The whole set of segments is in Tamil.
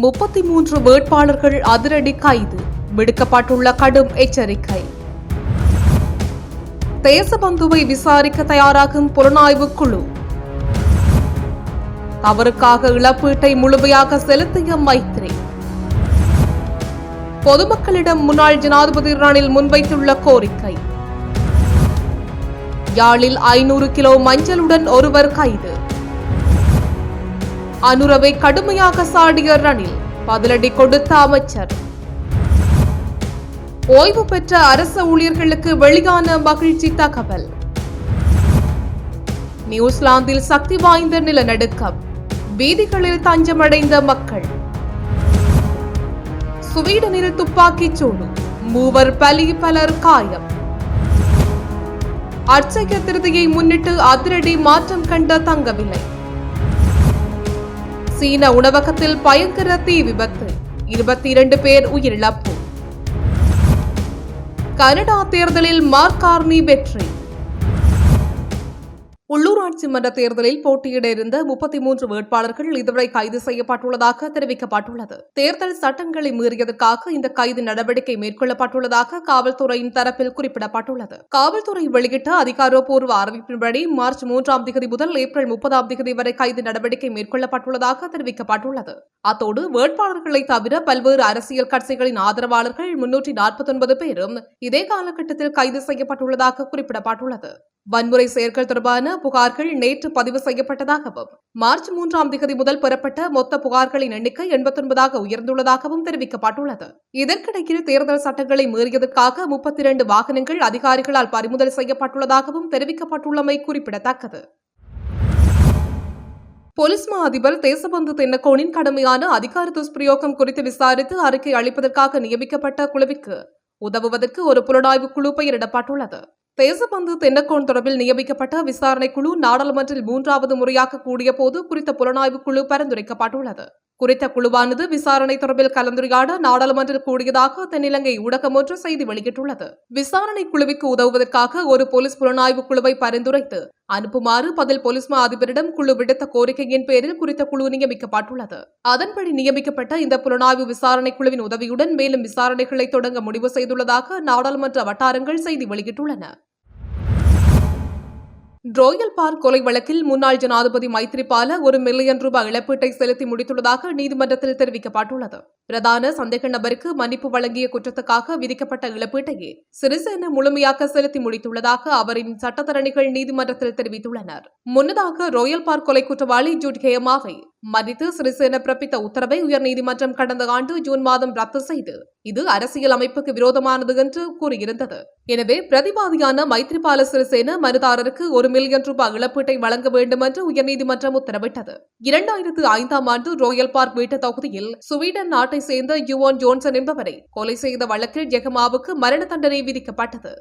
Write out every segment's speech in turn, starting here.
முப்பத்தி மூன்று வேட்பாளர்கள் அதிரடி கைது. விடுக்கப்பட்டுள்ள கடும் எச்சரிக்கை. தேசபந்துவை விசாரிக்க தயாராகும் புலனாய்வு குழு. அவருக்காக இழப்பீட்டை முழுமையாக செலுத்திய மைத்ரி. பொதுமக்களிடம் முன்னாள் ஜனாதிபதி ரணில் முன்வைத்துள்ள கோரிக்கை. யாழில் ஐநூறு கிலோ மஞ்சளுடன் ஒருவர் கைது. அனுரவை கடுமையாக சாடிய ரணில் பதிலடி கொடுத்த அமைச்சர். ஓய்வு பெற்ற அரச ஊழியர்களுக்கு வெளியான மகிழ்ச்சி தகவல். நியூசிலாந்தில் சக்தி வாய்ந்த நிலநடுக்கம். வீதிகளில் தஞ்சமடைந்த மக்கள். சுவீடனில் துப்பாக்கிச் சூடு. மூவர் பலி பலர் காயம். அர்ச்சக திருதியை முன்னிட்டு அதிரடி மாற்றம் கண்ட தங்கவில்லை. சீன உணவகத்தில் பயங்கர தீ விபத்து. இருபத்தி இரண்டு பேர் உயிரிழப்பு. கனடா தேர்தலில் மார்க் கார்னி வெற்றி. உள்ளூராட்சி மன்ற தேர்தலில் போட்டியிட இருந்த முப்பத்தி மூன்று வேட்பாளர்கள் இதுவரை கைது செய்யப்பட்டுள்ளதாக தெரிவிக்கப்பட்டுள்ளது. தேர்தல் சட்டங்களை மீறியதற்காக இந்த கைது நடவடிக்கை மேற்கொள்ளப்பட்டுள்ளதாக காவல்துறையின் தரப்பில் குறிப்பிடப்பட்டுள்ளது. காவல்துறை வெளியிட்ட அதிகாரப்பூர்வ அறிவிப்பின்படி மார்ச் மூன்றாம் தேதி முதல் ஏப்ரல் முப்பதாம் தேதி வரை கைது நடவடிக்கை மேற்கொள்ளப்பட்டுள்ளதாக தெரிவிக்கப்பட்டுள்ளது. அத்தோடு வேட்பாளர்களை தவிர பல்வேறு அரசியல் கட்சிகளின் ஆதரவாளர்கள் முன்னூற்றி நாற்பத்தி ஒன்பது பேரும் இதே காலகட்டத்தில் கைது செய்யப்பட்டுள்ளதாக குறிப்பிடப்பட்டுள்ளது. வன்முறை செயற்கள் தொடர்பான புகார்கள் நேற்று பதிவு செய்யப்பட்டதாகவும் மார்ச் மூன்றாம் தேதி முதல் பெறப்பட்ட மொத்த புகார்களின் எண்ணிக்கை எண்பத்தொன்பதாக உயர்ந்துள்ளதாகவும் தெரிவிக்கப்பட்டுள்ளது. இதற்கிடையில் தேர்தல் சட்டங்களை மீறியதற்காக முப்பத்தி இரண்டு வாகனங்கள் அதிகாரிகளால் பறிமுதல் செய்யப்பட்டுள்ளதாகவும் தெரிவிக்கப்பட்டுள்ளமை குறிப்பிடத்தக்கது. போலீஸ் மா அதிபர் தேசபந்து தென்னக்கோனின் கடுமையான அதிகார துஷ்பிரயோகம் குறித்து விசாரித்து அறிக்கை அளிப்பதற்காக நியமிக்கப்பட்ட குழுவிற்கு உதவுவதற்கு ஒரு புலனாய்வு குழு பெயரிடப்பட்டுள்ளது. தேசபந்து தென்னக்கோன் தொடர்பில் நியமிக்கப்பட்ட விசாரணை குழு நாடாளுமன்றில் மூன்றாவது முறையாக கூடிய போது குறித்த புலனாய்வு குழு பரிந்துரைக்கப்பட்டுள்ளது. குறித்த குழுவானது விசாரணை தொடர்பில் கலந்துரையாட நாடாளுமன்றில் கூடியதாக தென்னிலங்கை ஊடகம் ஒன்று செய்தி வெளியிட்டுள்ளது. விசாரணை குழுவிற்கு உதவுவதற்காக ஒரு போலீஸ் புலனாய்வு குழுவை பரிந்துரைத்து அனுப்புமாறு பதில் போலீஸ் மா அதிபரிடம் குழு விடுத்த கோரிக்கையின் பேரில் குறித்த குழு நியமிக்கப்பட்டுள்ளது. அதன்படி நியமிக்கப்பட்ட இந்த புலனாய்வு விசாரணை குழுவின் உதவியுடன் மேலும் விசாரணைகளை தொடங்க முடிவு செய்துள்ளதாக நாடாளுமன்ற வட்டாரங்கள் செய்தி வெளியிட்டுள்ளன. ரோயல் பார்க் கொலை வழக்கில் முன்னாள் ஜனாதிபதி மைத்ரிபால ஒரு மில்லியன் ரூபாய் இழப்பீட்டை செலுத்தி முடித்துள்ளதாக நீதிமன்றத்தில் தெரிவிக்கப்பட்டுள்ளது. பிரதான சந்தேக நபருக்கு மன்னிப்பு வழங்கிய குற்றத்துக்காக விதிக்கப்பட்ட இழப்பீட்டையே சிறிசேன முழுமையாக செலுத்தி முடித்துள்ளதாக அவரின் சட்டத்தரணிகள் நீதிமன்றத்தில் தெரிவித்துள்ளனர். முன்னதாக ரோயல் பார்க் கொலை குற்றவாளி ஜூட் ஹேமாவை மதித்து சிறிசேன பிறப்பித்த உத்தரவை உயர்நீதிமன்றம் கடந்த ஆண்டு ஜூன் மாதம் ரத்து செய்து இது அரசியல் அமைப்புக்கு விரோதமானது என்று கூறியிருந்தது. எனவே பிரதிவாதியான மைத்ரிபால சிறிசேன மனுதாரருக்கு ஒரு மில்லியன் ரூபாய் இழப்பீட்டை வழங்க வேண்டும் என்று உயர்நீதிமன்றம் உத்தரவிட்டது. இரண்டாயிரத்து ஐந்தாம் ஆண்டு ரோயல் பார்க் வீட்டு தொகுதியில் சுவீடன் நாட்டை சேர்ந்த யுவான் ஜோன்சன் என்பவரை கொலை செய்த வழக்கில் ஜெகமாவுக்கு மரண தண்டனை விதிக்கப்பட்டது.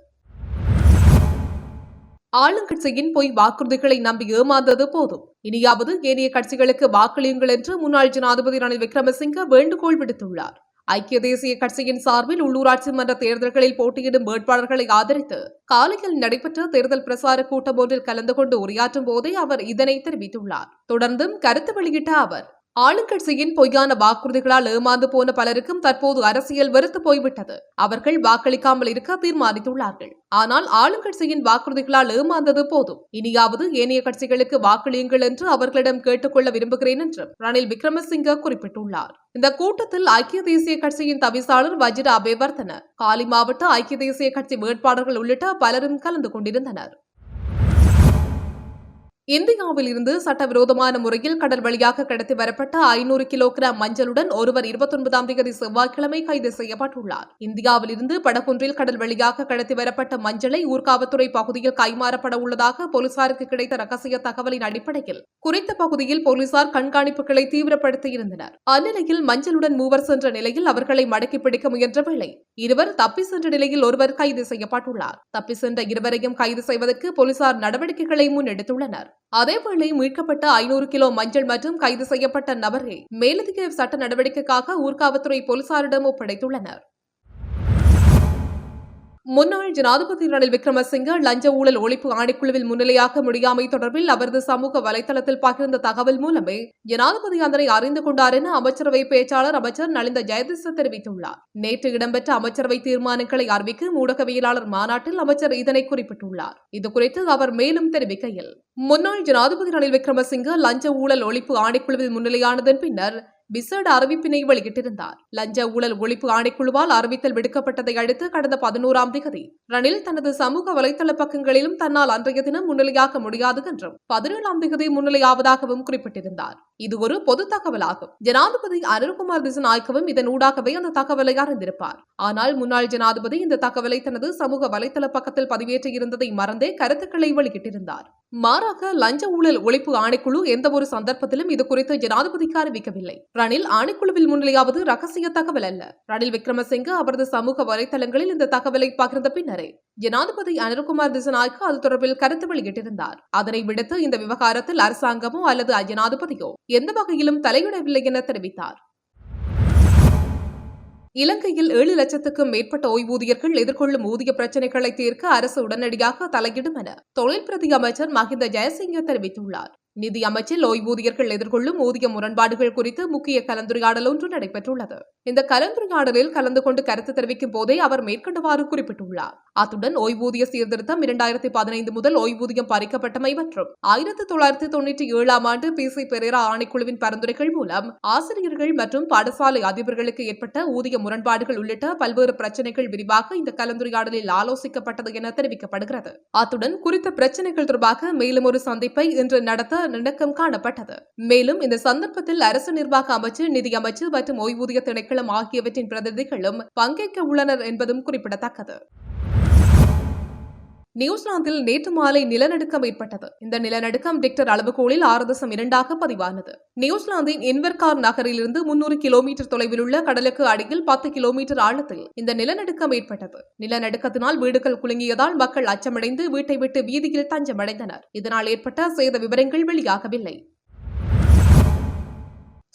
ஆளுங்கட்சியின் பொய் வாக்குறுதிகளை நம்பி ஏமாந்தது போதும். இனியாவது ஏனைய கட்சிகளுக்கு வாக்களியுங்கள் என்று முன்னாள் ஜனாதிபதி ரணில் விக்ரமசிங்க வேண்டுகோள் விடுத்துள்ளார். ஐக்கிய தேசிய கட்சியின் சார்பில் உள்ளூராட்சி மன்ற தேர்தல்களில் போட்டியிடும் வேட்பாளர்களை ஆதரித்து காலையில் நடைபெற்ற தேர்தல் பிரசார கூட்டம் ஒன்றில் கலந்து கொண்டு உரையாற்றும் போதே அவர் இதனை தெரிவித்துள்ளார். தொடர்ந்தும் கருத்து வெளியிட்ட அவர் ஆளுங்கட்சியின் பொய்யான வாக்குறுதிகளால் ஏமாந்து போன பலருக்கும் தற்போது அரசியல் வெறுத்து போய்விட்டது. அவர்கள் வாக்களிக்காமல் இருக்க தீர்மானித்துள்ளார்கள். ஆனால் ஆளுங்கட்சியின் வாக்குறுதிகளால் ஏமாந்தது போதும். இனியாவது ஏனைய கட்சிகளுக்கு வாக்களியுங்கள் என்று அவர்களிடம் கேட்டுக்கொள்ள விரும்புகிறேன் என்றும் ரணில் விக்ரமசிங்க குறிப்பிட்டுள்ளார். இந்த கூட்டத்தில் ஐக்கிய தேசிய கட்சியின் தவிசாளர் வஜிர அபேவர்தன காலி மாவட்ட ஐக்கிய தேசிய கட்சி வேட்பாளர்கள் உள்ளிட்ட பலரும் கலந்து கொண்டிருந்தனர். இந்தியாவில் இருந்து சட்டவிரோதமான முறையில் கடல் வழியாக கடத்தி வரப்பட்ட ஐநூறு கிலோகிராம் மஞ்சளுடன் ஒருவர் இருபத்தொன்பதாம் தேதி செவ்வாய்க்கிழமை கைது செய்யப்பட்டுள்ளார். இந்தியாவில் இருந்து படகொன்றில் கடல் வழியாக கடத்தி வரப்பட்ட மஞ்சளை ஊர்காவத்துறை பகுதியில் கைமாறப்பட உள்ளதாக போலீசாருக்கு கிடைத்த ரகசிய தகவலின் அடிப்படையில் குறித்த பகுதியில் போலீசார் கண்காணிப்புகளை தீவிரப்படுத்தியிருந்தனர். அந்நிலையில் மஞ்சளுடன் மூவர் சென்ற நிலையில் அவர்களை மடக்கி பிடிக்க முயன்ற வேளை இருவர் தப்பி சென்ற நிலையில் ஒருவர் கைது செய்யப்பட்டுள்ளார். தப்பி சென்ற இருவரையும் கைது செய்வதற்கு போலீசார் நடவடிக்கைகளை முன்னெடுத்துள்ளனர். அதேவேளை மீட்கப்பட்ட ஐநூறு கிலோ மஞ்சள் மற்றும் கைது செய்யப்பட்ட நபரை மேலதிக சட்ட நடவடிக்கைக்காக ஊர்காவத்துறை போலீசாரிடம் ஒப்படைத்துள்ளனர். முன்னாள் ஜனாதிபதி ரணில் விக்ரமசிங்க லஞ்ச ஊழல் ஒழிப்பு ஆணைக்குழுவில் முன்னிலையாக முடியாமை தொடர்பில் அவரது சமூக வலைதளத்தில் பகிர்ந்த தகவல் மூலமே ஜனாதிபதி அதனை அறிந்து கொண்டார் என அமைச்சரவை பேச்சாளர் அமைச்சர் நலிந்த ஜெயதிச தெரிவித்துள்ளார். நேற்று இடம்பெற்ற அமைச்சரவை தீர்மானங்களை அறிவிக்கும் ஊடகவியலாளர் மாநாட்டில் அமைச்சர் இதனை குறிப்பிட்டுள்ளார். இதுகுறித்து அவர் மேலும் தெரிவிக்கையில் முன்னாள் ஜனாதிபதி ரணில் விக்ரமசிங்க லஞ்ச ஊழல் ஒழிப்பு ஆணைக்குழுவில் முன்னிலையானதன் பின்னர் விசேட அறிவிப்பினை வெளியிட்டிருந்தார். லஞ்ச ஊழல் ஒழிப்பு ஆணைக்குழுவால் அறிவித்தல் விடுக்கப்பட்டதை அடுத்து கடந்த பதினோராம் தேதி ரணில் தனது சமூக வலைதள பக்கங்களிலும் தன்னால் அன்றைய தினம் முன்னிலையாக முடியாது என்றும் பதினேழாம் தேதி முன்னிலையாவதாகவும் குறிப்பிட்டிருந்தார். இது ஒரு பொது தகவலாகும். ஜனாதிபதி அனில்குமார் திசநாயக்கவும் இதன் ஊடாகவே அந்த தகவலை அறிந்திருப்பார். ஆனால் முன்னாள் ஜனாதிபதி இந்த தகவலை தனது சமூக வலைதள பக்கத்தில் பதிவேற்றி இருந்ததை மறந்தே கருத்துக்களை வெளியிட்டிருந்தார். மாறாக லஞ்ச ஊழல் ஒழிப்பு ஆணைக்குழு எந்த ஒரு சந்தர்ப்பத்திலும் இது குறித்து ஜனாதிபதிக்கு அறிவிக்கவில்லை. ரணில் ஆணைக்குழுவில் முன்னிலையாவது ரகசிய தகவல் அல்ல. ரணில் விக்ரமசிங்க அவரது சமூக வலைதளங்களில் இந்த தகவலை பகிர்ந்த பின்னரே ஜனாதிபதி அனில்குமார் திசநாய்க்கு அது தொடர்பில் கருத்து வெளியிட்டிருந்தார். அதனை விடுத்து இந்த விவகாரத்தில் அரசாங்கமோ அல்லது ஜனாதிபதியோ எந்த வகையிலும் தலையிடவில்லை என தெரிவித்தார். இலங்கையில் ஏழு லட்சத்துக்கும் மேற்பட்ட ஓய்வூதியர்கள் எதிர்கொள்ளும் ஊதிய பிரச்சினைகளை தீர்க்க அரசு உடனடியாக தலையிடும் என தொழில் பிரதி அமைச்சர் மஹிந்த ஜெயசிங்க தெரிவித்துள்ளார். நிதி அமைச்சில் ஓய்வூதியர்கள் எதிர்கொள்ளும் ஊதிய முரண்பாடுகள் குறித்து முக்கிய கலந்துரையாடல் ஒன்று நடைபெற்றுள்ளது. இந்த கலந்துரையாடலில் கலந்து கொண்டு கருத்து தெரிவிக்கும் போதே அவர் மேற்கண்டவாறு குறிப்பிட்டுள்ளார். அத்துடன் ஓய்வூதிய சீர்திருத்தம் இரண்டாயிரத்தி பதினைந்து முதல் ஓய்வூதியம் பறிக்கப்பட்டமை மற்றும் ஆயிரத்தி தொள்ளாயிரத்தி தொன்னூற்றி ஏழாம் ஆண்டு பி. சி. பெரேரா ஆணைக்குழுவின் பரிந்துரைகள் மூலம் ஆசிரியர்கள் மற்றும் பாடசாலை அதிபர்களுக்கு ஏற்பட்ட ஊதிய முரண்பாடுகள் உள்ளிட்ட பல்வேறு பிரச்சனைகள் விரிவாக இந்த கலந்துரையாடலில் ஆலோசிக்கப்பட்டது என தெரிவிக்கப்படுகிறது. அத்துடன் குறித்த பிரச்சனைகள் தொடர்பாக மேலும் ஒரு சந்திப்பை இன்று நடத்த நடுக்கம் காணப்பட்டது. மேலும் இந்த சந்தர்ப்பத்தில் அரசு நிர்வாக அமைச்சு நிதி அமைச்சு மற்றும் ஓய்வூதிய திணைக்களம் ஆகியவற்றின் பிரதிநிதிகளும் பங்கேற்க உள்ளனர் என்பதும் குறிப்பிடத்தக்கது. நியூசிலாந்தில் நேற்று மாலை நிலநடுக்கம் ஏற்பட்டது. இந்த நிலநடுக்கம் டிக்டர் அளவுகோலில் ஆறு தசம் இரண்டாக பதிவானது. நியூசிலாந்தின் இன்வெர்கார் நகரிலிருந்து முன்னூறு கிலோமீட்டர் தொலைவில் உள்ள கடலுக்கு அடியில் பத்து கிலோமீட்டர் ஆழத்தில் இந்த நிலநடுக்கம் ஏற்பட்டது. நிலநடுக்கத்தினால் வீடுகள் குலுங்கியதால் மக்கள் அச்சமடைந்து வீட்டை விட்டு வீதியில் தஞ்சமடைந்தனர். இதனால் ஏற்பட்ட சேத விவரங்கள் வெளியாகவில்லை.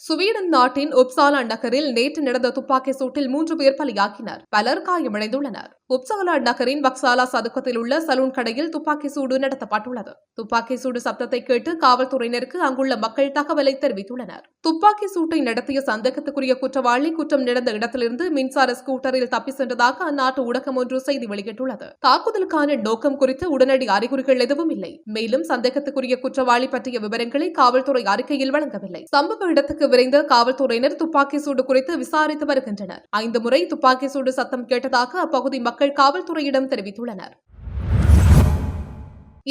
சுவீடன் நாட்டின் உப்சாலா நகரில் நேற்று நடந்த துப்பாக்கி சூட்டில் மூன்று பேர் பலியாகினர். பலர் காயமடைந்துள்ளனர். உப்சாலா நகரின் பக்சாலா சதுக்கத்தில் உள்ள சலூன் கடையில் துப்பாக்கி சூடு நடத்தப்பட்டுள்ளது. துப்பாக்கி சூடு சப்தத்தை கேட்டு காவல்துறையினருக்கு அங்குள்ள மக்கள் தகவலை தெரிவித்துள்ளனர். துப்பாக்கி சூட்டை நடத்திய சந்தேகத்துக்குரிய குற்றவாளி குற்றம் நடந்த இடத்திலிருந்து மின்சார ஸ்கூட்டரில் தப்பி சென்றதாக அந்நாட்டு ஊடகம் ஒன்று செய்தி வெளியிட்டுள்ளது. தாக்குதலுக்கான நோக்கம் குறித்து உடனடி அறிகுறிகள் எதுவும் இல்லை. மேலும் சந்தேகத்துக்குரிய குற்றவாளி பற்றிய விவரங்களை காவல்துறை அறிக்கையில் வழங்கவில்லை. சம்பவ இடத்துக்கு விரைந்த காவல்துறையினர் துப்பாக்கி சூடு குறித்து விசாரித்து வருகின்றனர். ஐந்து முறை துப்பாக்கி சூடு சத்தம் கேட்டதாக அப்பகுதி மக்கள் காவல்துறையிடம் தெரிவித்துள்ளனர்.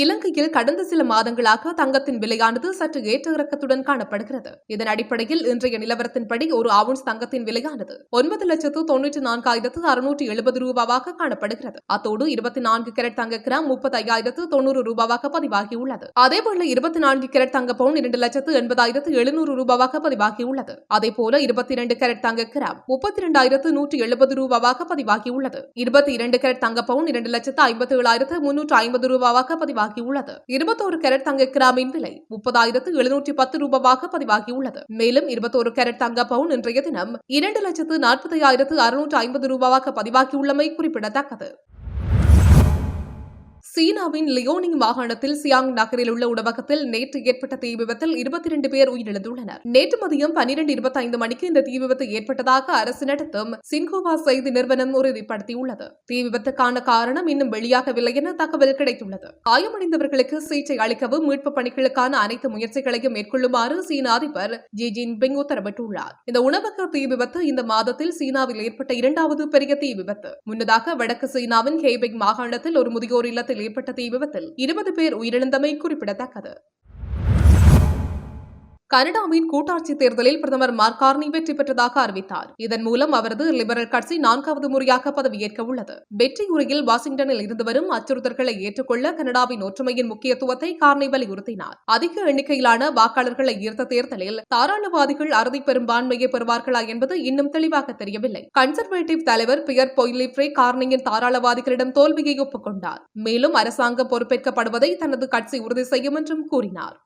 இலங்கையில் கடந்த சில மாதங்களாக தங்கத்தின் விலையானது சற்று ஏற்ற இறக்கத்துடன் காணப்படுகிறது. இதன் அடிப்படையில் இன்றைய நிலவரத்தின்படி ஒரு அவுன்ஸ் தங்கத்தின் விலையானது ஒன்பது லட்சத்து தொன்னூற்றி நான்காயிரத்து அறுநூற்றி எழுபது ரூபாவாக காணப்படுகிறது. அத்தோடு இருபத்தி நான்கு கேரட் தங்க கிராம் முப்பத்தி ஐயாயிரத்து தொண்ணூறு ரூபாவாக பதிவாகியுள்ளது. அதேபோல இருபத்தி நான்கு கேரட் தங்க பவுன் இரண்டு லட்சத்து எண்பதாயிரத்து எழுநூறு ரூபாவாக பதிவாகியுள்ளது. அதேபோல இருபத்தி இரண்டு கேரட் தங்க கிராம் முப்பத்தி இரண்டாயிரத்து நூற்றி எழுபது ரூபாவாக பதிவாகியுள்ளது. இருபத்தி இரண்டு கேரட் தங்க பவுன் இரண்டு லட்சத்து ஐம்பத்தி ஏழாயிரத்து முன்னூற்று ஐம்பது ரூபாவாக பதிவாகியுள்ளது. இருபத்தோரு கேரட் தங்க கிராமின் விலை முப்பதாயிரத்து எழுநூற்றி பத்து ரூபாவாக பதிவாகியுள்ளது. மேலும் இருபத்தோரு கேரட் தங்க பவுன் இன்றைய தினம் இரண்டு லட்சத்து நாற்பத்தி ஆயிரத்து அறுநூற்று ஐம்பது ரூபாவாக பதிவாகியுள்ளமை குறிப்பிடத்தக்கது. சீனாவின் லியோனிங் மாகாணத்தில் சியாங் நகரில் உள்ள உணவகத்தில் நேற்று ஏற்பட்ட தீ விபத்தில் இருபத்தி இரண்டு பேர் உயிரிழந்துள்ளனர். நேற்று மதியம் பன்னிரண்டு இருபத்தி ஐந்து மணிக்கு இந்த தீ விபத்து ஏற்பட்டதாக அரசு நடத்தும் சின்கோவா செய்தி நிறுவனம் உறுதிப்படுத்தியுள்ளது. தீ விபத்துக்கான காரணம் இன்னும் வெளியாகவில்லை என தகவல் கிடைத்துள்ளது. காயமடைந்தவர்களுக்கு சிகிச்சை அளிக்கவும் மீட்பு பணிகளுக்கான அனைத்து முயற்சிகளையும் மேற்கொள்ளுமாறு சீன அதிபர் ஜி ஜின்பிங் உத்தரவிட்டுள்ளார். இந்த உணவக தீ விபத்து இந்த மாதத்தில் சீனாவில் ஏற்பட்ட இரண்டாவது பெரிய தீ விபத்து. முன்னதாக வடக்கு சீனாவின் ஹேபெக் மாகாணத்தில் ஒரு முதியோர் இல்லத்தில் ஏற்பட்டது இவ்விபத்தில் விபத்தில் இருபது பேர் உயிரிழந்தமை குறிப்பிடத்தக்கது கனடாவின் கூட்டாட்சி தேர்தலில் பிரதமர் மார்க் கார்னி வெற்றி பெற்றதாக அறிவித்தார். இதன் மூலம் அவரது லிபரல் கட்சி நான்காவது முறையாக பதவியேற்க உள்ளது. வெற்றி உரையில் வாஷிங்டனில் இருந்து வரும் அச்சுறுத்தல்களை ஏற்றுக்கொள்ள கனடாவின் ஒற்றுமையின் முக்கியத்துவத்தை கார்னி வலியுறுத்தினார். அதிக எண்ணிக்கையிலான வாக்காளர்களை ஈர்த்த தேர்தலில் தாராளவாதிகள் அறுதி பெரும்பான்மையை பெறுவார்களா என்பது இன்னும் தெளிவாக தெரியவில்லை. கன்சர்வேட்டிவ் தலைவர் பியர் பொய்லிப்ரே கார்னியின் தாராளவாதிகளிடம் தோல்வியை ஒப்புக்கொண்டார். மேலும் அரசாங்கம் பொறுப்பேற்கப்படுவதை தனது கட்சி உறுதி செய்யும் என்றும் கூறினார்.